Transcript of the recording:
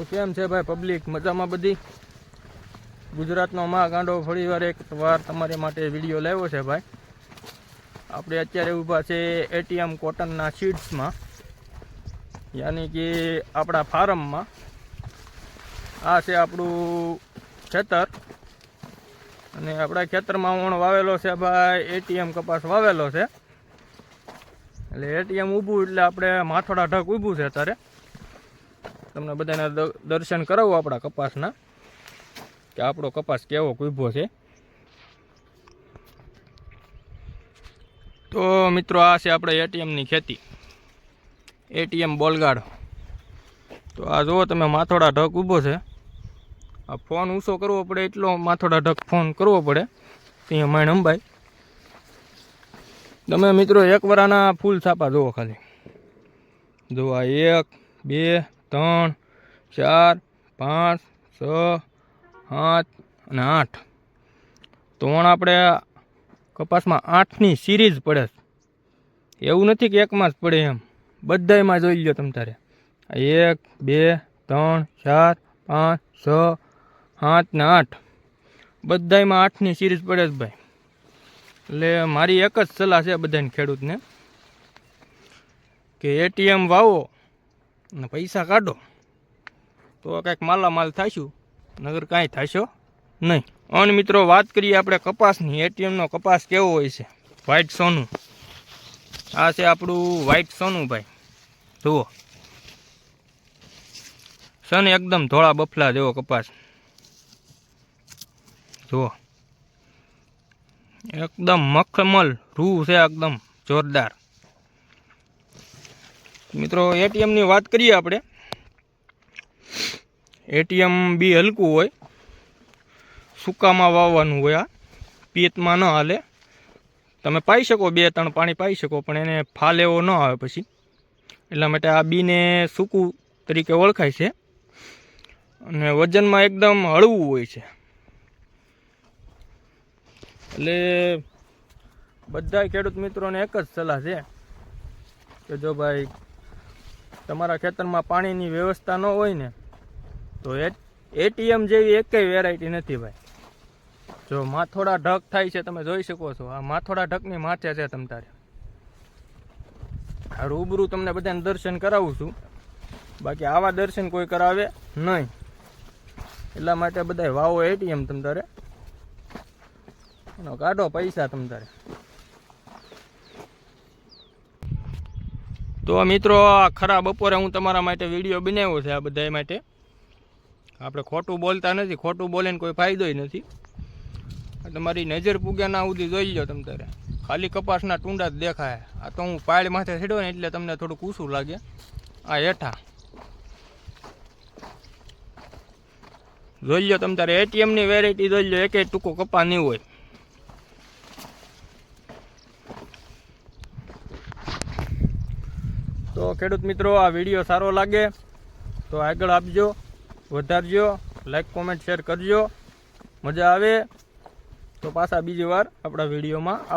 તો કેમ છે ભાઈ પબ્લિક મજામાં બધી? ગુજરાતનો મા ગાંડો ફરીવાર એક વાર તમારી માટે વીડિયો લાવ્યો છે ભાઈ. આપણે અત્યારે ઊભા છે એટીએમ કોટનના શીટ્સમાં યાની કે આપણા ફાર્મમાં. આ છે આપણું ખેતર. અને આપણા ખેતરમાં ઓણ વાવેલો છે ભાઈ એટીએમ કપાસ વાવેલો છે. એટલે એટીએમ ઊભું એટલે આપણે માથોડા ઢગ ઊભું છે અત્યારે. તમને બધાને દર્શન કરાવું આપણા કપાસના, કે આપણો કપાસ કેવો કૂભો છે. તો મિત્રો, આ છે આપણે એટીએમની ખેતી. એટીએમ બોલગાડ. તો આ જુઓ તમે, માથોડા ઢગ ઊભો છે. આ ફોન ઊંચો કરવો પડે, એટલો માથોડા ઢગ ફોન કરવો પડે. ત્યાં માણ અંબાઈ. તમે મિત્રો, એક વરાના ફૂલ છાપા જુઓ ખાલી. જુઓ આ એક, બે ત્રણ, ચાર, પાંચ, છ, સાત અને આઠ. તો આપણે કપાસમાં આઠની સિરીઝ પડે. એવું નથી કે એકમાં જ પડે એમ. બધાયમાં જોઈ લો તમ તારે. એક, બે, ત્રણ, ચાર, પાંચ, છ, સાત ને આઠ. બધાયમાં આઠની સિરીઝ પડે જ ભાઈ. એટલે મારી એક જ સલાહ છે બધાને ખેડૂતને, કે એટીએમ વાવો અને પૈસા કાઢો. તો કાંઈક માલામાલ થશું નગર કાંઈ થશો નહીં. અને મિત્રો, વાત કરીએ આપણે કપાસની. એટીએમનો કપાસ કેવો હોય છે? વ્હાઈટ સોનું. આ છે આપણું વ્હાઈટ સોનું ભાઈ. જુઓ. છે ને એકદમ ધોળા બફલા જેવો કપાસ. જુઓ. એકદમ મખમલ, રૂ છે એકદમ જોરદાર. મિત્રો એટીએમની વાત કરીએ આપણે. એટીએમ બી હલકું હોય. સૂકામાં વાવવાનું હોય આ. પિયતમાં ન હાલે. તમે પાઈ શકો બે ત્રણ પાણી પાઈ શકો, પણ એને ફાલ એવો ન આવે પછી. એટલા માટે આ બીને સૂકું તરીકે ઓળખાય છે. અને વજનમાં એકદમ હળવું હોય છે. એટલે બધા ખેડૂત મિત્રોને એક જ સલાહ છે કે જો ભાઈ તમારા ખેતરમાં પાણીની વ્યવસ્થા ન હોય ને, તો એટીએમ જેવી એકેય વેરાયટી નથી ભાઈ. જો માથોડા ઢક થાય છે, તમે જોઈ શકો છો. આ માથોડા ઢકની માથે છે તમ તારે. આ રૂબરૂ તમને બધાને દર્શન કરાવું છું. બાકી આવા દર્શન કોઈ કરાવે નહીં. એટલા માટે બધા વાવો એટીએમ તમ તારે. કાઢો પૈસા તમ તારે. તો મિત્રો ખરા બપોરે હું તમારા માટે વીડિયો બનાવ્યો છે આ બધા માટે. આપણે ખોટું બોલતા નથી, ખોટું બોલે કોઈ ફાયદોય નથી. તમારી નજર પૂગ્યા ના સુધી જોઈ લો તમ તારે. ખાલી કપાસના ટુંડા જ દેખાય. આ તો હું પાળ માથે છેડ્યો ને એટલે તમને થોડું કૂસું લાગે. આ હેઠા. જોઈ લો તમે તારે એટીએમની વેરાયટી જોઈ લો એક ટૂંકો કપા નહીં હોય. તો ખેડૂત મિત્રો, આ વીડિયો સારો લાગે તો આગળ આપજો, વધારજો લાઈક કોમેન્ટ શેર કરજો. મજા આવે. તો પાછા બીજી વાર આપણા વિડીયોમાં આવજો.